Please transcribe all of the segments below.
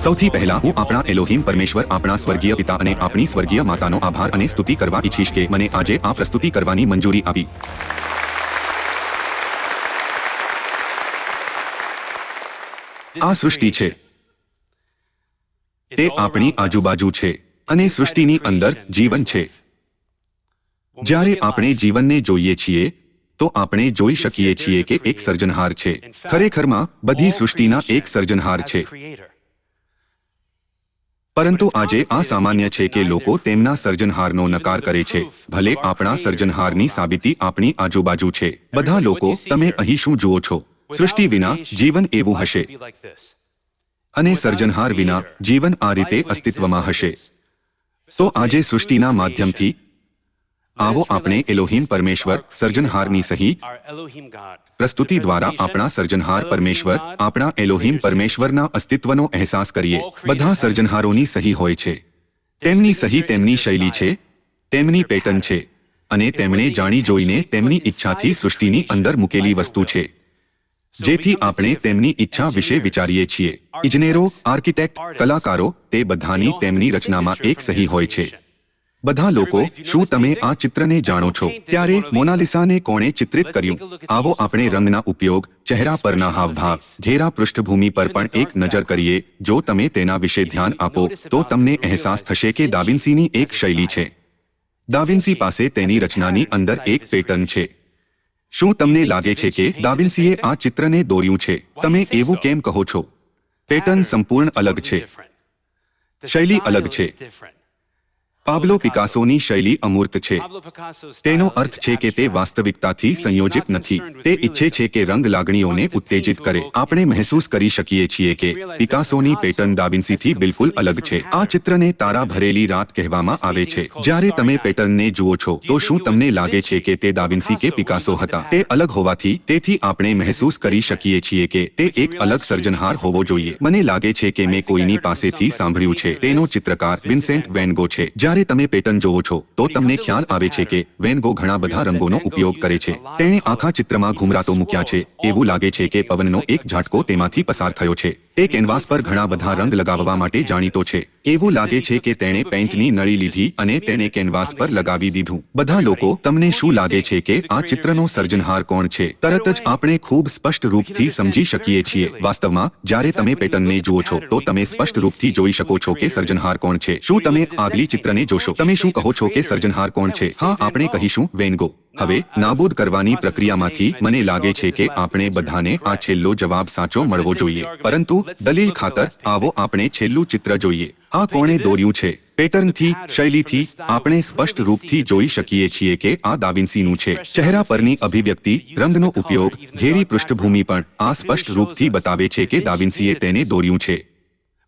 સૌથી પહેલા હું આપણા એલોહિમ પરમેશ્વર, આપણા સ્વર્ગીય પિતા અને આપણી સ્વર્ગીય માતાનો આભાર અને સ્તુતિ કરવા ઈચ્છીશ કે મને આજે આ પ્રસ્તુતિ કરવાની મંજૂરી આપી. આ સૃષ્ટિ છે. તે આપણી આજુબાજુ છે અને સૃષ્ટિની અંદર જીવન છે. જ્યારે આપણે જીવનને જોઈએ છીએ, તો આપણે જોઈ શકીએ છીએ કે એક સર્જનહાર છે. ખરેખરમાં બધી સૃષ્ટિના એક સર્જનહાર છે. પરંતુ આજે આ સામાન્ય છે કે લોકો તેમના સર્જનહારનો નકાર કરે છે. ભલે આપણા સર્જનહારની સાબિતી આપણી આજુબાજુ છે. બધા લોકો, તમે અહીં શું જુઓ છો? સૃષ્ટિ વિના જીવન એવું હશે. અને સર્જનહાર વિના જીવન આ રીતે અસ્તિત્વમાં હશે. તો આજે સૃષ્ટિના માધ્યમથી આવો આપણે એલોહિમ પરમેશ્વર સર્જનહારની સહી પ્રસ્તુતિ દ્વારા આપણા સર્જનહાર પરમેશ્વર આપણા એલોહિમ પરમેશ્વરના અસ્તિત્વનો અહેસાસ કરીએ. બધા સર્જનહારોની સહી હોય છે. તેમની સહી તેમની શૈલી છે. તેમની પેટર્ન છે. અને તેમણે જાણી જોઈને તેમની ઈચ્છાથી સૃષ્ટિની અંદર મૂકેલી વસ્તુ છે. જેથી આપણે તેમની ઈચ્છા વિશે વિચારીએ છીએ. ઇજનેરો આર્કિટેક્ટ કલાકારો તે બધાની તેમની રચનામાં એક સહી હોય છે. બધા લોકો, શું તમે આ ચિત્રને જાણો છો? ત્યારે મોનાલિસાને કોણે ચિત્રિત કર્યું? આવો આપણે રંગના ઉપયોગ, ચહેરા પરના હાવભાવ, ઘેરા પૃષ્ઠભૂમિ પર પણ એક નજર કરીએ. જો તમે તેના વિશે ધ્યાન આપો, તો તમને અહેસાસ થશે કે દાવિન્સીની એક શૈલી છે. દાવિન્સી પાસે તેની રચનાની અંદર એક પેટર્ન છે. શું તમને લાગે છે કે દાવિન્સીએ આ ચિત્રને દોર્યું છે? તમે એવું કેમ કહો છો? પેટર્ન સંપૂર્ણ અલગ છે. શૈલી અલગ છે. પાબ્લો પિકાસોની શૈલી અમૂર્ત છે. તેનો અર્થ છે કે તે વાસ્તવિકતાથી સંયોજિત નથી. તે ઈચ્છે છે. કે રંગ લાગણીઓને ઉત્તેજિત કરે. આપણે મહેસૂસ કરી શકીએ છીએ કે પિકાસોની પેટર્ન દાવિન્સીથી બિલકુલ અલગ છે. આ ચિત્રને તારા ભરેલી રાત કહેવામાં આવે છે. જ્યારે તમે પેટર્નને જુઓ છો તો શું તમને લાગે છે કે તે દાવિન્સી કે પિકાસો હતા? તે અલગ હોવાથી તેથી આપણે મહેસૂસ કરી શકીએ છીએ કે તે એક અલગ સર્જનહાર હોવો જોઈએ. મને લાગે છે કે મેં કોઈની પાસેથી સાંભળ્યું છે. તેનો ચિત્રકાર વિન્સેન્ટ વેનગો છે. જ્યારે તમે પેટર્ન જોવો છો તો તમને ખ્યાલ આવે છે કે વેનગો ઘણા બધા રંગોનો ઉપયોગ કરે છે. તેણે આખા ચિત્રમાં ઘુમરાતો મૂક્યા છે. એવું લાગે છે કે પવનનો એક ઝાટકો તેમાંથી પસાર થયો છે. તે કેનવાસ પર ઘણા બધા રંગ લગાવવા માટે જાણીતો છે. એવું લાગે છે કે તેણે પેઇન્ટની નળી લીધી અને તેને કેનવાસ પર લગાવી દીધું. બધા લોકો, તમને શું લાગે છે કે આ ચિત્રનો સર્જનહાર કોણ છે? તરત જ આપણે ખૂબ સ્પષ્ટ રૂપથી સમજી શકીએ છીએ. વાસ્તવમાં, જ્યારે તમે પેટર્નને જુઓ છો, તો તમે સ્પષ્ટ રૂપથી જોઈ શકો છો કે સર્જનહાર કોણ છે. શું તમે આગલી ચિત્રને જોશો? તમે શું કહો છો કે સર્જનહાર કોણ છે? હા, આપણે કહીશું વેનગો હવે નાબૂદ કરવાની પ્રક્રિયામાંથી મને લાગે છે કે આપણે બધાને આ છેલ્લો જવાબ સાચો મળવો જોઈએ. પરંતુ દલીલ ખાતર, આવો આપણે છેલ્લું ચિત્ર જોઈએ. આ કોણે દોર્યું છે? પેટર્નથી, શૈલીથી આપણે સ્પષ્ટ રૂપથી જોઈ શકીએ છીએ કે આ દાવિન્સીનું છે. ચહેરા પરની અભિવ્યક્તિ, રંગનો ઉપયોગ, ઘેરી પૃષ્ઠભૂમિ પણ આ સ્પષ્ટ રૂપથી બતાવે છે કે દાવિન્સીએ તેને દોર્યું છે.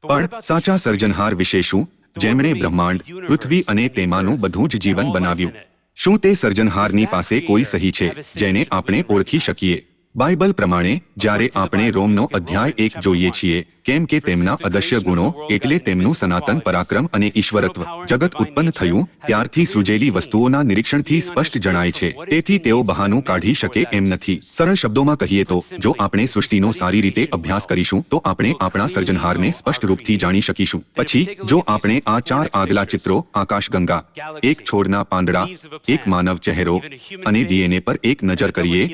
પણ સાચા સર્જનહાર વિશે શું? જેમણે બ્રહ્માંડ, પૃથ્વી અને તેમાંનું બધું જ જીવન બનાવ્યું. શું તે સર્જનહારની પાસે કોઈ સહી છે જેને આપણે ઓળખી શકીએ? બાઇબલ પ્રમાણે, જ્યારે આપણે રોમનો અધ્યાય એક જોઈએ છીએ, કેમ કે તેમના અદશ્ય ગુણો એટલે તેમનું સનાતન પરાક્રમ અને ઈશ્વરત્વ, જગત ઉત્પન્ન થયું, ત્યારથી સૃજેલી વસ્તુઓના નિરીક્ષણથી સ્પષ્ટ જણાય છે. તેથી તેઓ બહાનું કાઢી શકે એમ નથી. સરળ શબ્દોમાં કહીએ તો, જો આપણે સૃષ્ટિનો સારી રીતે અભ્યાસ કરીશું, તો આપણે આપણા સર્જનહારને સ્પષ્ટ રૂપથી જાણી શકીશું. પછી, જો આપણે આ ચાર આગલા ચિત્રો, આકાશગંગા, એક છોડના પાંદડા, એક માનવ ચહેરો અને ડીએનએ પર એક નજર કરીએ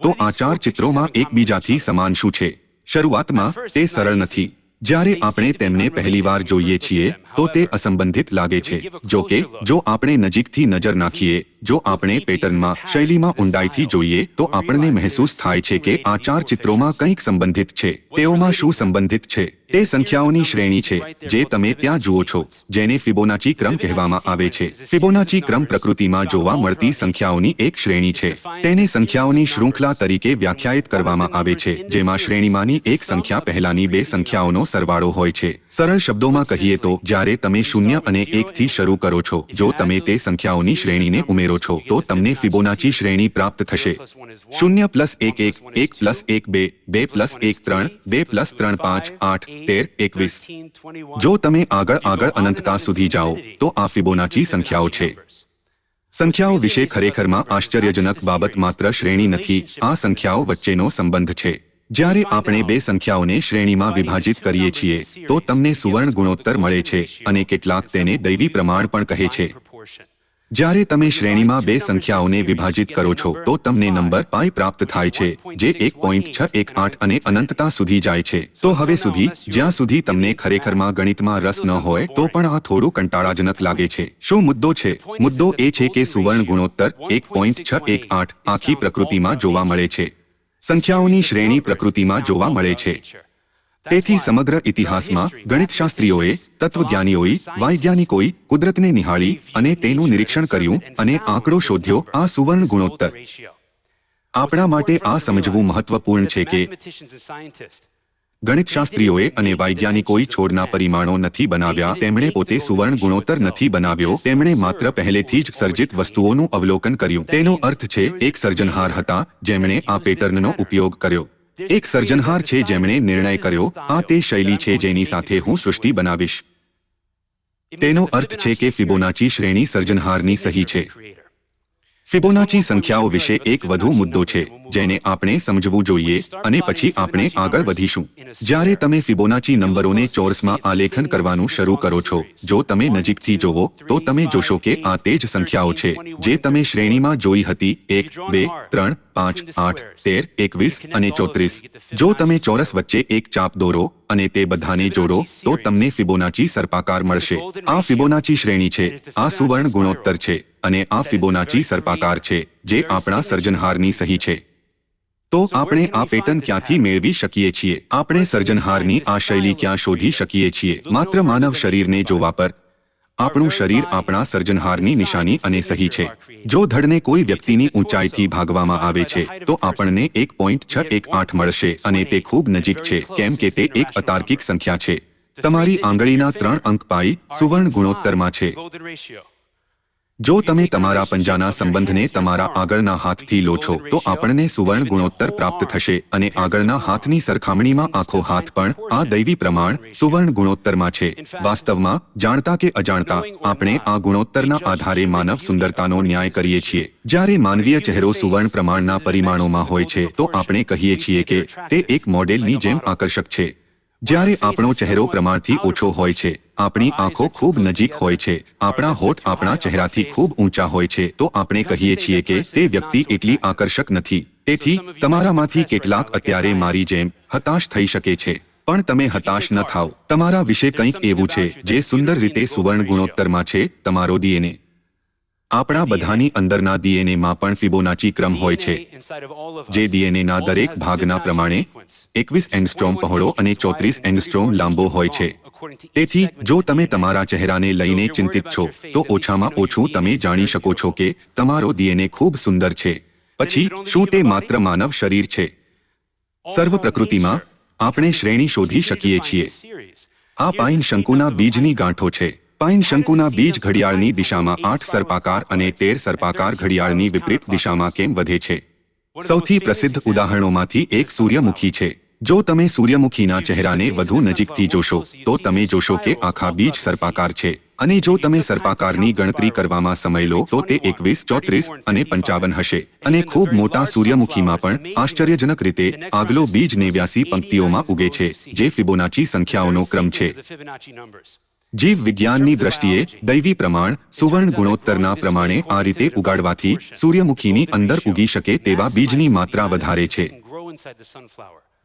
તો આ ચાર ચિત્રોમાં એકબીજાથી સમાન શું છે? શરૂઆતમાં તે સરળ નથી. જ્યારે આપણે તેમને પહેલીવાર જોઈએ છીએ તો તે અસંબંધિત લાગે છે. જો કે, જો આપણે નજીકથી નજર નાખીએ, જો આપણે પેટર્નમાં, શૈલીમાં ઊંડાઈથી જોઈએ, તો આપણને મહેસૂસ થાય છે કે આ ચાર ચિત્રોમાં કંઈક સંબંધિત છે. તેઓમાં શું સંબંધિત છે? તે સંખ્યાઓની શ્રેણી છે, જે તમે ત્યાં જુઓ છો, જેને ફિબોનાચી ક્રમ કહેવામાં આવે છે. ફિબોનાચી ક્રમ પ્રકૃતિમાં જોવા મળતી સંખ્યાઓની એક શ્રેણી છે. તેને સંખ્યાઓની શૃંખલા તરીકે વ્યાખ્યાયિત કરવામાં આવે છે, જેમાં શ્રેણીમાંની એક સંખ્યા પહેલાની બે સંખ્યાઓનો સરવાળો હોય છે. સરળ શબ્દોમાં કહીએ તો, જ્યારે તમે શૂન્ય અને એકથી શરૂ કરો છો, જો તમે તે સંખ્યાઓની શ્રેણીને ઉમેરો છો, તો તમને ફિબોનાચી શ્રેણી પ્રાપ્ત થશે. શૂન્ય પ્લસ એક એક એક પ્લસ એક બે બે પ્લસ એક ત્રણ, બે પ્લસ ત્રણ પાંચ, આઠ, તેર, એકવીસ. જો તમે આગળ આગળ અનંતતા સુધી જાઓ, તો આ ફિબોનાચી સંખ્યાઓ છે. સંખ્યાઓ વિશે ખરેખરમાં આશ્ચર્યજનક બાબત માત્ર શ્રેણી નથી, આ સંખ્યાઓ વચ્ચેનો સંબંધ છે. જ્યારે આપણે બે સંખ્યાઓને શ્રેણીમાં વિભાજિત કરીએ છીએ, તો તમને સુવર્ણ ગુણોત્તર મળે છે અને કેટલાક તેને દૈવી પ્રમાણ પણ કહે છે. જ્યારે તમે શ્રેણીમાં બે સંખ્યાઓને વિભાજિત કરો છો, તો તમને નંબર પાઈ પ્રાપ્ત થાય છે, જે એક પોઈન્ટ છ એક આઠ અને અનંતતા સુધી જાય છે. તો હવે સુધી, જ્યાં સુધી તમને ખરેખરમાં ગણિતમાં રસ ન હોય, તો પણ આ થોડું કંટાળાજનક લાગે છે. શું મુદ્દો છે? મુદ્દો એ છે કે સુવર્ણ ગુણોત્તર એક પોઈન્ટ છ એક આઠ આખી પ્રકૃતિમાં જોવા મળે છે. સંખ્યાઓની શ્રેણી પ્રકૃતિમાં જોવા મળે છે. તેથી સમગ્ર ઇતિહાસમાં ગણિતશાસ્ત્રીઓએ, તત્વજ્ઞાનીઓએ, વૈજ્ઞાનિકોએ કુદરતને નિહાળી અને તેનું નિરીક્ષણ કર્યું અને આંકડો શોધ્યો આ સુવર્ણ ગુણોત્તર. આપણા માટે આ સમજવું મહત્વપૂર્ણ છે કે ગણિતશાસ્ત્રીઓએ અને વૈજ્ઞાનિકોએ છોડના પરિમાણો નથી બનાવ્યા, તેમણે પોતે સુવર્ણ ગુણોત્તર નથી બનાવ્યો, તેમણે માત્ર પહેલેથી જ સર્જિત વસ્તુઓનું અવલોકન કર્યું. તેનો અર્થ છે, એક સર્જનહાર હતા, જેમણે આ પેટર્નનો ઉપયોગ કર્યો. એક સર્જનહાર છે, જેમણે નિર્ણય કર્યો, આ તે શૈલી છે જેની સાથે હું સૃષ્ટિ બનાવીશ. તેનો અર્થ છે કે ફિબોનાચી શ્રેણી સર્જનહારની સહી છે. ફિબોનાચી સંખ્યાઓ વિશે એક વધુ મુદ્દો છે, જેને આપણે સમજવું જોઈએ અને પછી આપણે આગળ વધીશું. જ્યારે તમે ફિબોનાચી નંબરોને ચોરસમાં આલેખન કરવાનું શરૂ કરો છો, જો તમે નજીકથી જોવો, તો તમે જોશો કે આ તે જ સંખ્યાઓ છે, જે તમે શ્રેણીમાં જોઈ હતી, એક, બે, ત્રણ, પાંચ, આઠ, તેર, એકવીસ અને ચોત્રીસ. જો તમે ચોરસ વચ્ચે એક ચાપ દોરો અને તે બધાને જોડો, તો તમને ફિબોનાચી સર્પાકાર મળશે. આ ફિબોનાચી શ્રેણી છે, આ સુવર્ણ ગુણોત્તર છે. અને આ ફિબોનાચી સર્પાકાર છે, જે આપણા સર્જનહારની સહી છે. તો આપણે આ પેટર્ન ક્યાંથી મેળવી શકીએ છીએ? આપણે સર્જનહારની આ શૈલી ક્યાં શોધી શકીએ છીએ? માત્ર માનવ શરીરને જોવા પર. આપણું શરીર આપણા સર્જનહારની નિશાની અને સહી છે. જો ધડને કોઈ વ્યક્તિની ઊંચાઈથી ભાગવામાં આવે છે, તો આપણને એક પોઈન્ટ છ એક આઠ મળશે અને તે ખૂબ નજીક છે, કેમ કે તે એક અતાર્કિક સંખ્યા છે. તમારી આંગળીના ત્રણ અંક પાઈ સુવર્ણ ગુણોત્તરમાં છે. જો તમે તમારા પંજાના સંબંધને તમારા આગળના હાથથી લો છો, તો આપણને સુવર્ણ ગુણોત્તર પ્રાપ્ત થશે અને આગળના હાથની સરખામણીમાં આખો હાથ પણ આ દૈવી પ્રમાણ સુવર્ણ ગુણોત્તરમાં છે. વાસ્તવમાં, જાણતા કે અજાણતા, આપણે આ ગુણોત્તરના આધારે માનવ સુંદરતાનો ન્યાય કરીએ છીએ. જ્યારે માનવીય ચહેરો સુવર્ણ પ્રમાણના પરિમાણોમાં હોય છે, તો આપણે કહીએ છીએ કે તે એક મોડેલની જેમ આકર્ષક છે. જ્યારે આપણો ચહેરો પ્રમાણથી ઓછો હોય છે, આપણી આંખો ખૂબ નજીક હોય છે, આપણા હોઠ આપણા ચહેરાથી ખૂબ ઊંચા હોય છે, તો આપણે કહીએ છીએ કે તે વ્યક્તિ એટલી આકર્ષક નથી. તેથી, તમારામાંથી કેટલાક અત્યારે મારી જેમ હતાશ થઈ શકે છે. પણ તમે હતાશ ન થાઓ. તમારા વિશે કંઈક એવું છે, જે સુંદર રીતે સુવર્ણ ગુણોત્તરમાં છે, તમારો ડીએનએ. આપણા બધાની અંદરના ડીએનએમાં પણ ફિબોનાચી ક્રમ હોય છે જે ડીએનએના દરેક ભાગના પ્રમાણે એકવીસ એન્ડસ્ટ્રોમ પહોળો અને ચોત્રીસ એન્ડસ્ટ્રોમ લાંબો હોય છે. તેથી જો તમે તમારા ચહેરાને લઈને ચિંતિત છો તો ઓછામાં ઓછું તમે જાણી શકો છો કે તમારો ડીએનએ ખૂબ સુંદર છે. પછી શું તે માત્ર માનવ શરીર છે? સર્વ પ્રકૃતિમાં આપણે શ્રેણી શોધી શકીએ છીએ. આ પાઇન શંકુના બીજની ગાંઠો છે. પાઇન શંકુના બીજ ઘડિયાળની દિશામાં આઠ સર્પાકાર અને તેર સર્પાકાર ઘડિયાળની વિપરીત દિશામાં કેમ વધે છે? સૌથી પ્રસિદ્ધ ઉદાહરણોમાંથી એક સૂર્યમુખી છે. જો તમે સૂર્યમુખીના ચહેરાને વધુ નજીકથી જોશો, તો તમે જોશો કે આખા બીજ સર્પાકાર છે. અને જો તમે સર્પાકારની ગણતરી કરવામાં સમય લો, તો તે એકવીસ, ચોત્રીસ અને પંચાવન હશે. અને ખૂબ મોટા સૂર્યમુખીમાં પણ આશ્ચર્યજનક રીતે આગલો બીજ નેવ્યાસી પંક્તિઓમાં ઉગે છે, જે ફિબોનાચી સંખ્યાઓનો ક્રમ છે. જીવ વિજ્ઞાનની દ્રષ્ટિએ દૈવી પ્રમાણ સુવર્ણ ગુણોત્તરના પ્રમાણે આ રીતે ઉગાડવાથી સૂર્યમુખીની અંદર ઉગી શકે તેવા બીજની માત્રા વધારે છે.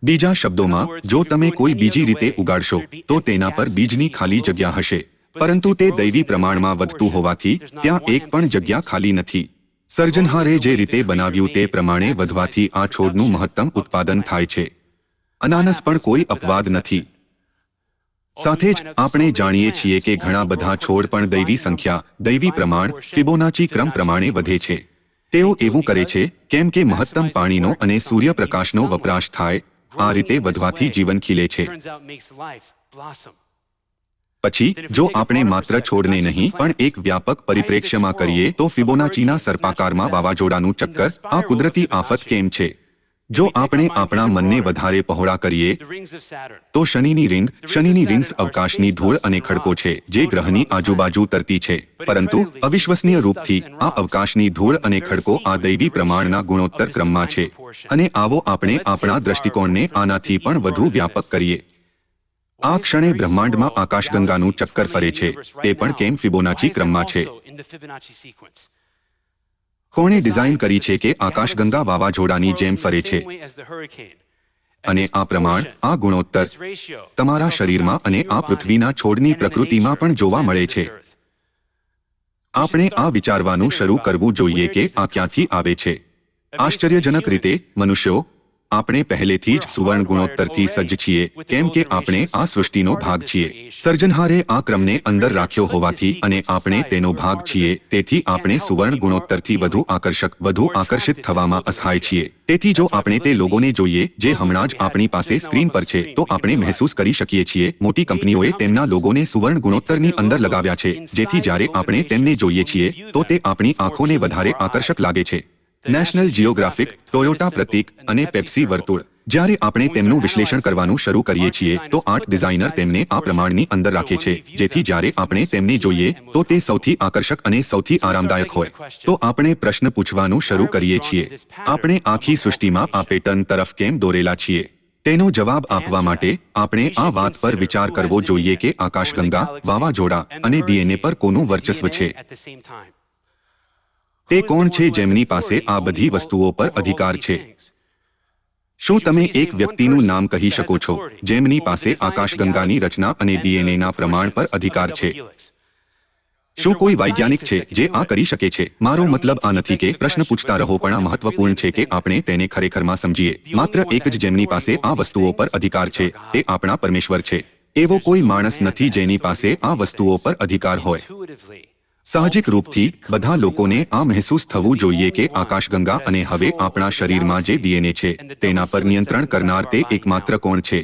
બીજા શબ્દોમાં, જો તમે કોઈ બીજી રીતે ઉગાડશો, તો તેના પર બીજની ખાલી જગ્યા હશે. પરંતુ તે દૈવી પ્રમાણમાં વધતું હોવાથી ત્યાં એક પણ જગ્યા ખાલી નથી. સર્જનહારે જે રીતે બનાવ્યું તે પ્રમાણે વધવાથી આ છોડનું મહત્તમ ઉત્પાદન થાય છે. અનાનસ પણ કોઈ અપવાદ નથી. સાથે જ આપણે જાણીએ છીએ કે ઘણા બધા છોડ પણ દૈવી સંખ્યા, દૈવી પ્રમાણ, ફિબોનાચી ક્રમ પ્રમાણે વધે છે. તેઓ એવું કરે છે, કેમ કે મહત્તમ પાણીનો અને સૂર્યપ્રકાશનો વપરાશ થાય, આ રીતે વધવાથી જીવન ખીલે છે. પછી, જો આપણે માત્ર છોડને નહીં, પણ એક વ્યાપક પરિપ્રેક્ષ્યમાં કરીએ તો ફિબોનાચીના સર્પાકારમાં વાવાઝોડાનું ચક્કર, આ કુદરતી આફત કેમ છે? જો આપણે આપણા મનને વધારે પહોળા કરીએ. તો શનિની રિંગ, શનિની રિંગ્સ અવકાશની ધૂળ અને ખડકો છે, જે ગ્રહની આજુબાજુ તરતી છે. પરંતુ અવિશ્વસનીય રૂપથી આ અવકાશની ધૂળ અને ખડકો આ દૈવી પ્રમાણના ગુણોત્તર ક્રમમાં છે. અને આવો આપણે આપણા દ્રષ્ટિકોણને આનાથી પણ વધુ વ્યાપક કરીએ. આ ક્ષણે બ્રહ્માંડમાં આકાશગંગાનું ચક્કર ફરે છે. તે પણ કેમ ફિબોનાચી ક્રમમાં છે? કોણે ડિઝાઇન કરી છે કે આકાશગંગા વાવાઝોડાની જેમ ફરે છે. અને આ પ્રમાણ આ ગુણોત્તર તમારા શરીરમાં અને આ પૃથ્વીના છોડની પ્રકૃતિમાં પણ જોવા મળે છે. આપણે આ વિચારવાનું શરૂ કરવું જોઈએ કે આ ક્યાંથી આવે છે? આશ્ચર્યજનક રીતે મનુષ્યો આપણે પહેલેથી જ સુવર્ણ ગુણોત્તરથી સજ્જ છીએ, કેમ કે આપણે આ સૃષ્ટિનો ભાગ છીએ. સર્જનહારે આ ક્રમને અંદર રાખ્યો હોવાથી અને આપણે તેનો ભાગ છીએ, તેથી આપણે સુવર્ણ ગુણોત્તરથી વધુ આકર્ષક, વધુ આકર્ષિત થવામાં અસહાય છીએ. તેથી જો આપણે તે લોકોને જોઈએ, જે હમણાં જ આપણી પાસે સ્ક્રીન પર છે, તો આપણે મહેસૂસ કરી શકીએ છીએ, મોટી કંપનીઓએ તેમના લોગોને સુવર્ણ ગુણોત્તરની અંદર લગાવ્યા છે, જેથી જ્યારે આપણે તેમને જોઈએ છીએ, તો તે આપણી આંખોને વધારે આકર્ષક લાગે છે. નેશનલ જિયોગ્રાફિક ટોયોટા પ્રતીક અને પેપ્સી વર્તુળ. જ્યારે આપણે તેમનું વિશ્લેષણ કરવાનું શરૂ કરીએ છીએ, તો આર્ટ ડિઝાઇનર તેમને આ પ્રમાણની અંદર રાખે છે. જેથી જ્યારે આપણે તેમને જોઈએ, તો તે સૌથી આકર્ષક અને સૌથી આરામદાયક હોય. તો આપણે પ્રશ્ન પૂછવાનું શરૂ કરીએ છીએ. આપણે આખી સૃષ્ટિમાં આ પેટર્ન તરફ કેમ દોરેલા છીએ? તેનો જવાબ આપવા માટે આપણે આ વાત પર વિચાર કરવો જોઈએ કે આકાશગંગા, વાવાઝોડા અને ડીએનએ પર કોનું વર્ચસ્વ છે. તે કોણ છે જેમની પાસે આ બધી વસ્તુઓ પર અધિકાર છે? શું તમે એક વ્યક્તિનું નામ કહી શકો છો, જેમની પાસે આકાશગંગાની રચના અને ડીએનએના પ્રમાણ પર અધિકાર છે? શું કોઈ વૈજ્ઞાનિક છે જે આ કરી શકે છે? મારો મતલબ આ નથી કે પ્રશ્ન પૂછતા રહો, પણ આ મહત્વપૂર્ણ છે કે આપણે તેને ખરેખરમાં સમજીએ. માત્ર એક જ જેમની પાસે આ વસ્તુઓ પર અધિકાર છે, તે આપણા પરમેશ્વર છે. એવો કોઈ માણસ નથી જેની પાસે આ વસ્તુઓ પર અધિકાર હોય. સાહજિક રૂપથી બધા લોકોને આ મહેસૂસ થવું જોઈએ કે આકાશગંગા અને હવે આપણા શરીરમાં જે ડીએનએ છે, તેના પર નિયંત્રણ કરનાર તે એકમાત્ર કોણ છે.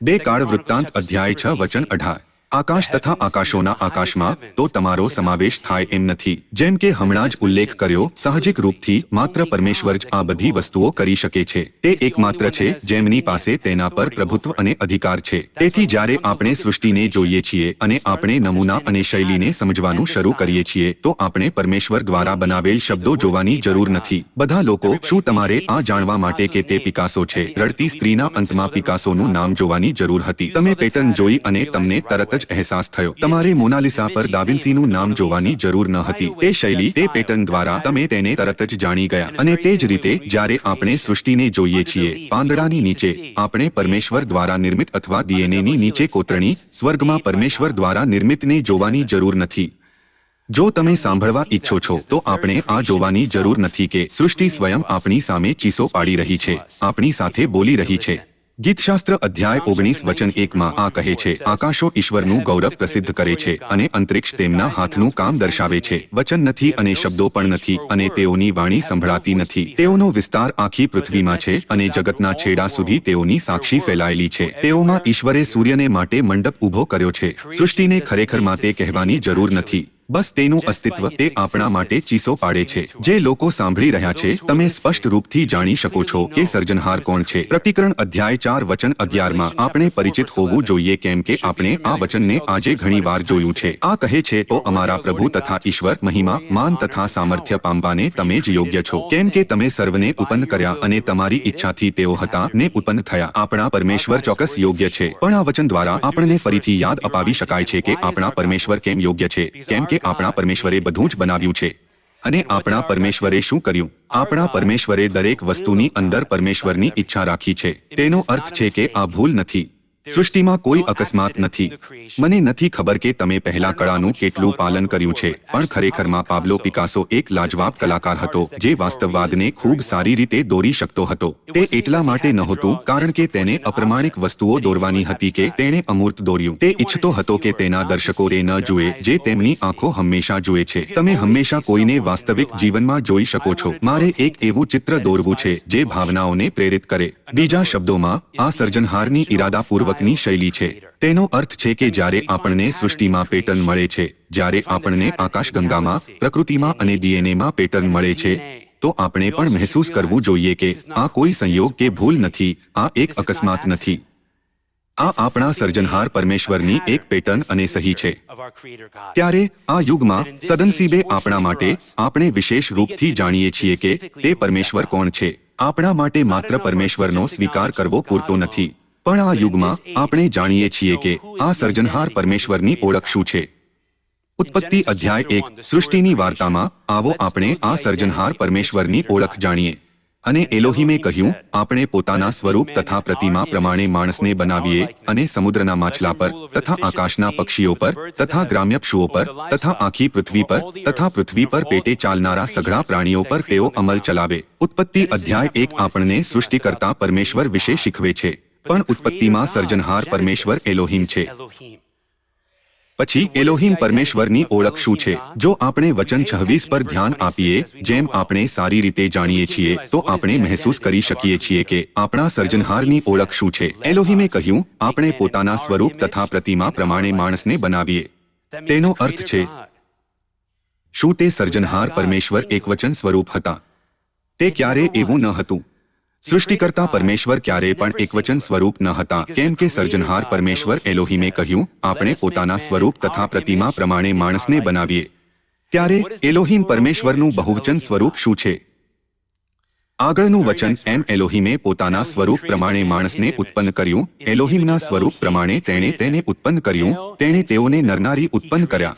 બે કાળ વૃત્તાંત અધ્યાય છ વચન અઢાર. આકાશ તથા આકાશોના આકાશમાં તો તમારો સમાવેશ થાય એમ નથી. જેમ કે હમણાં જ ઉલ્લેખ કર્યો, સાહજિક રૂપથી માત્ર પરમેશ્વર જ આ બધી વસ્તુઓ કરી શકે છે. તે એકમાત્ર છે જેમની પાસે તેના પર પ્રભુત્વ અને અધિકાર છે. તેથી જ્યારે આપણે સૃષ્ટિને જોઈએ છીએ અને આપણે નમૂના અને શૈલીને સમજવાનું શરૂ કરીએ છીએ, તો આપણે પરમેશ્વર દ્વારા બનાવેલ શબ્દો જોવાની જરૂર નથી. બધા લોકો શું તમારે આ જાણવા માટે કે તે પિકાસો છે? રડતી સ્ત્રીના અંતમાં પિકાસોનું નામ જોવાની જરૂર હતી. તમે પેટર્ન જોઈ અને તમને તરત જ અહેસાસ થયો. તમારે મોનાલિસા પર દાવિન્સીનું નામ જોવાની જરૂર ન હતી. તે શૈલી તે પેટર્ન દ્વારા તમે તેને તરત જ જાણી ગયા. અને તે જ રીતે, જ્યારે આપણે સૃષ્ટિને જોઈએ છીએ, પાંદડાની નીચે આપણે પરમેશ્વર દ્વારા નિર્મિત અથવા ડીએનએની નીચે કોતરણી, સ્વર્ગમાં પરમેશ્વર દ્વારા નિર્મિતને જોવાની જરૂર નથી. જો તમે સાંભળવા ઈચ્છો છો, તો આપણે આ જોવાની જરૂર નથી કે સૃષ્ટિ સ્વયં આપણી સામે ચીસો પાડી રહી છે, આપણી સાથે બોલી રહી છે. ગીતશાસ્ત્ર અધ્યાય ઓગણીસ વચન એકમાં આ કહે છે, આકાશો ઈશ્વરનું ગૌરવ પ્રસિદ્ધ કરે છે અને અંતરિક્ષ તેમના હાથનું કામ દર્શાવે છે. વચન નથી અને શબ્દો પણ નથી અને તેઓની વાણી સંભળાતી નથી. તેઓનો વિસ્તાર આખી પૃથ્વીમાં છે અને જગતના છેડા સુધી તેઓની સાક્ષી ફેલાયેલી છે. તેઓમાં ઈશ્વરે સૂર્યને માટે મંડપ ઊભો કર્યો છે. સૃષ્ટિને ખરેખર માટે કહેવાની જરૂર નથી. બસ તેનું અસ્તિત્વ તે આપણા માટે ચીસો પાડે છે. જે લોકો સાંભળી રહ્યા છે તમે સ્પષ્ટ રૂપથી જાણી શકો છો કે સર્જનહાર કોણ છે. પ્રતિકરણ અધ્યાય ચાર વચન અગિયારમાં. આપણે પરિચિત હોવું જોઈએ કેમ કે આપણે આ વચનને આજે ઘણી વાર જોયું છે. આ કહે છે તો અમારા પ્રભુ તથા ઈશ્વર મહિમા માન તથા સામર્થ્ય પામવાને તમે જ યોગ્ય છો. કેમ કે તમે સર્વને ઉત્પન્ન કર્યા અને તમારી ઈચ્છાથી તેઓ હતા ને ઉત્પન્ન થયા. આપણા પરમેશ્વર ચોક્કસ યોગ્ય છે. પણ આ વચન દ્વારા આપણને ફરીથી યાદ અપાવી શકાય છે કે આપણા પરમેશ્વર કેમ યોગ્ય છે કેમ કે આપણા પરમેશ્વરે બધું જ બનાવ્યું છે. અને આપણા પરમેશ્વરે શું કર્યું? આપણા પરમેશ્વરે દરેક વસ્તુની અંદર પરમેશ્વરની ઈચ્છા રાખી છે. તેનો અર્થ છે કે આ ભૂલ નથી. સૃષ્ટિમાં કોઈ અકસ્માત નથી. મને નથી ખબર કે તમે પહેલા કળાનું કેટલું પાલન કર્યું છે પણ ખરેખરમાં પાબ્લો પિકાસો એક લાજવાબ કલાકાર હતો જે વાસ્તવવાદને ખૂબ સારી રીતે દોરી શકતો હતો. તે એટલા માટે નહોતું કારણ કે તેને અપ્રમાણિક વસ્તુઓ દોરવાની હતી કે તેણે અમૂર્ત દોર્યું. તે ઈચ્છતો હતો કે તેના દર્શકો તે ન જુએ જે તેમની આંખો હંમેશા જુએ છે. તમે હંમેશા કોઈને વાસ્તવિક જીવનમાં જોઈ શકો છો. મારે એક એવું ચિત્ર દોરવું છે જે ભાવનાઓને પ્રેરિત કરે. બીજા શબ્દોમાં આ સર્જનહારની ઈરાદાપૂર્વકની શૈલી છે. તેનો અર્થ છે કે જ્યારે આપણને સૃષ્ટિમાં પેટર્ન મળે છે, જ્યારે આપણને આકાશગંગામાં, પ્રકૃતિમાં અને ડીએનએમાં પેટર્ન મળે છે, તો આપણે પણ મહેસૂસ કરવું જોઈએ કે આ કોઈ સંયોગ કે ભૂલ નથી, આ એક અકસ્માત નથી. આ આપણા સર્જનહાર પરમેશ્વરની એક પેટર્ન અને સહી છે. ત્યારે આ યુગમાં સદનસીબે આપણા માટે આપણે વિશેષ રૂપથી જાણીએ છીએ કે તે પરમેશ્વર કોણ છે. આપણા માટે માત્ર પરમેશ્વરનો સ્વીકાર કરવો પૂરતો નથી. પણ આ યુગમાં આપણે જાણીએ છીએ કે આ સર્જનહાર પરમેશ્વરની ઓળખ શું છે? ઉત્પત્તિ અધ્યાય એક, સૃષ્ટિની વાર્તામાં આવો આપણે આ સર્જનહાર પરમેશ્વરની ઓળખ જાણીએ. અને એલોહીમે કહ્યું, આપણે પોતાના સ્વરૂપ તથા પ્રતિમા પ્રમાણે માણસને બનાવીએ અને સમુદ્રના માછલા પર તથા આકાશના પક્ષીઓ પર તથા ગ્રામ્ય પશુઓ પર તથા આખી પૃથ્વી પર તથા પૃથ્વી પર પેટે ચાલનારા સઘળા પ્રાણીઓ પર તેઓ અમલ ચલાવે. ઉત્પત્તિ અધ્યાય એક આપણને સૃષ્ટિ કરતા પરમેશ્વર વિશે શીખવે છે. પણ ઉત્પત્તિમાં સર્જનહાર પરમેશ્વર એલોહિમ છે. પછી એલોહિમ પરમેશ્વરની ઓળખ શું છે? જો આપણે વચન છવ્વીસ પર ધ્યાન આપીએ, જેમ આપણે સારી રીતે જાણીએ છીએ, તો આપણે મહેસૂસ કરી શકીએ છીએ કે આપણા સર્જનહારની ઓળખ શું છે. એલોહિમે કહ્યું, આપણે પોતાના સ્વરૂપ તથા પ્રતિમા પ્રમાણે માણસને બનાવીએ. તેનો અર્થ છે, શું તે સર્જનહાર પરમેશ્વર એક વચન સ્વરૂપ હતા? તે ક્યારે એવું ન હતું. સૃષ્ટિકર્તા પરમેશ્વર ક્યારે પણ એકવચન સ્વરૂપ ન હતા. કેમ કે સર્જનહાર પરમેશ્વર એલોહિમે કહ્યું, આપણે પોતાના સ્વરૂપ તથા પ્રતિમા પ્રમાણે માણસને બનાવીએ. ત્યારે એલોહીમ પરમેશ્વરનું બહુવચન સ્વરૂપ શું છે? આગળનું વચન, એમ એલોહિમે પોતાના સ્વરૂપ પ્રમાણે માણસને ઉત્પન્ન કર્યું. એલોહિમના સ્વરૂપ પ્રમાણે તેણે તેને ઉત્પન્ન કર્યું. તેણે તેઓને નરનારી ઉત્પન્ન કર્યા.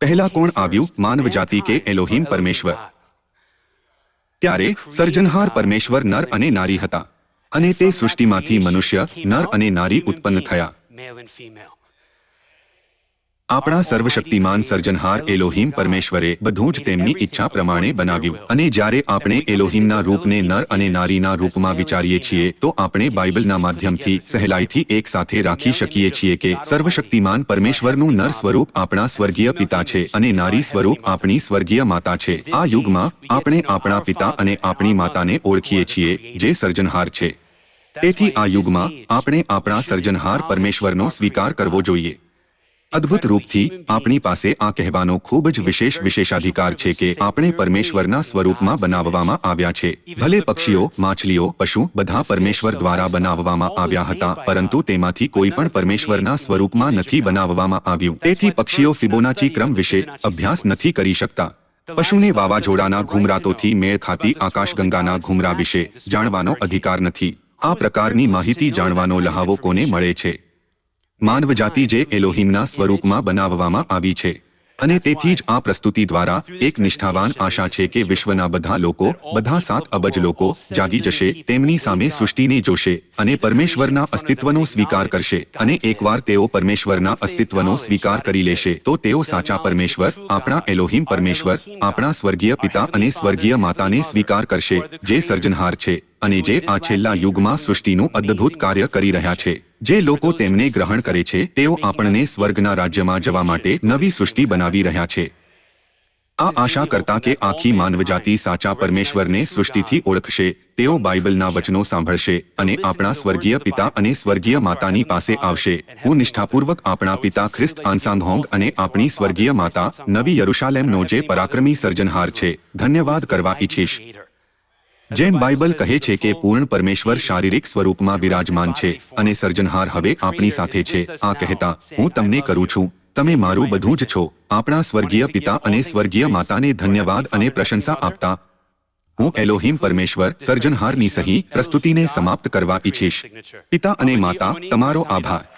પહેલા કોણ આવ્યું? માનવ જાતિ કે એલોહીમ પરમેશ્વર? ત્યારે સર્જનહાર પરમેશ્વર નર અને નારી હતા અને તે સૃષ્ટિમાંથી મનુષ્ય, નર અને નારી ઉત્પન્ન થયા. આપણા સર્વશક્તિમાન સર્જનહાર એલોહિમ પરમેશ્વરે બધું જ તેમની ઈચ્છા પ્રમાણે બનાવ્યું. અને જ્યારે આપણે એલોહિમના રૂપને નર અને નારીના રૂપમાં વિચારીએ છીએ, તો આપણે બાઇબલના માધ્યમથી સહેલાઈથી એક સાથે રાખી શકીએ છીએ કે સર્વશક્તિમાન પરમેશ્વરનું નર સ્વરૂપ આપણા સ્વર્ગીય પિતા છે અને નારી સ્વરૂપ આપણી સ્વર્ગીય માતા છે. આ યુગમાં આપણે આપણા પિતા અને આપણી માતાને ઓળખીએ છીએ, જે સર્જનહાર છે. તેથી આ યુગમાં આપણે આપણા સર્જનહાર પરમેશ્વરનો સ્વીકાર કરવો જોઈએ. અદ્ભુત રૂપથી આપણી પાસે આ કહેવાનો ખૂબ જ વિશેષ વિશેષાધિકાર છે કે આપણે પરમેશ્વરના સ્વરૂપમાં બનાવવામાં આવ્યા છે. ભલે પક્ષીઓ, માછલીઓ, પશુ બધા પરમેશ્વર દ્વારા બનાવવામાં આવ્યા હતા, પરંતુ તેમાંથી કોઈ પણ પરમેશ્વરના સ્વરૂપમાં નથી બનાવવામાં આવ્યું. તેથી પક્ષીઓ ફિબોનાચી ક્રમ વિશે અભ્યાસ નથી કરી શકતા. પશુને વાવાઝોડાના ઘુમરાતોથી મેળ ખાતી આકાશગંગાના ઘુમરા વિશે જાણવાનો અધિકાર નથી. આ પ્રકારની માહિતી જાણવાનો લહાવો કોને મળે છે? માનવજાતિ જે એલોહિમના સ્વરૂપમાં બનાવવામાં આવી છે. અને તેથી જ આ પ્રસ્તુતિ દ્વારા એક નિષ્ઠાવાન આશા છે કે વિશ્વના બધા લોકો, બધા સાત અબજ લોકો જાગી જશે, તેમની સામે સૃષ્ટિને જોશે અને પરમેશ્વરના અસ્તિત્વનો સ્વીકાર કરશે. અને એકવાર તેઓ પરમેશ્વરના અસ્તિત્વનો સ્વીકાર કરી લેશે, તો તેઓ સાચા પરમેશ્વર, આપણા એલોહિમ પરમેશ્વર, આપણા સ્વર્ગીય પિતા અને સ્વર્ગીય માતાને સ્વીકાર કરશે, જે સર્જનહાર છે અને જે આ છેલ્લા યુગમાં સૃષ્ટિનું અદ્ભુત કાર્ય કરી રહ્યા છે. જે લોકો તેમને ગ્રહણ કરે છે, તેઓ આપણને સ્વર્ગના રાજ્યમાં જવા માટે નવી સૃષ્ટિ બનાવી રહ્યા છે આ આશા કરતા કે આખી માનવજાતિ સાચા પરમેશ્વરને સૃષ્ટિથી ઓળખશે, તેઓ બાઇબલના વચનો સાંભળશે અને આપણા સ્વર્ગીય પિતા અને સ્વર્ગીય માતાની પાસે આવશે હું નિષ્ઠાપૂર્વક આપણા પિતા ખ્રિસ્ત આન્સાંગહોંગ અને આપણી સ્વર્ગીય માતા નવી યરુશાલેમનો જે પરાક્રમી સર્જનહાર છે, ધન્યવાદ કરવા ઈચ્છીશ. જેમ બાઇબલ કહે છે કે પૂર્ણ પરમેશ્વર શારીરિક સ્વરૂપમાં બિરાજમાન છે અને સર્જનહાર હવે આપણી સાથે છે. આ કહેતા હું તમને કરું છું. તમે મારું બધું જ છો. આપણા સ્વર્ગીય પિતા અને સ્વર્ગીય માતાને ધન્યવાદ અને પ્રશંસા આપતા. હું એલોહિમ પરમેશ્વર સર્જનહારની સહી પ્રસ્તુતિને સમાપ્ત કરવા ઈચ્છીશ. પિતા અને માતા તમારો આભાર.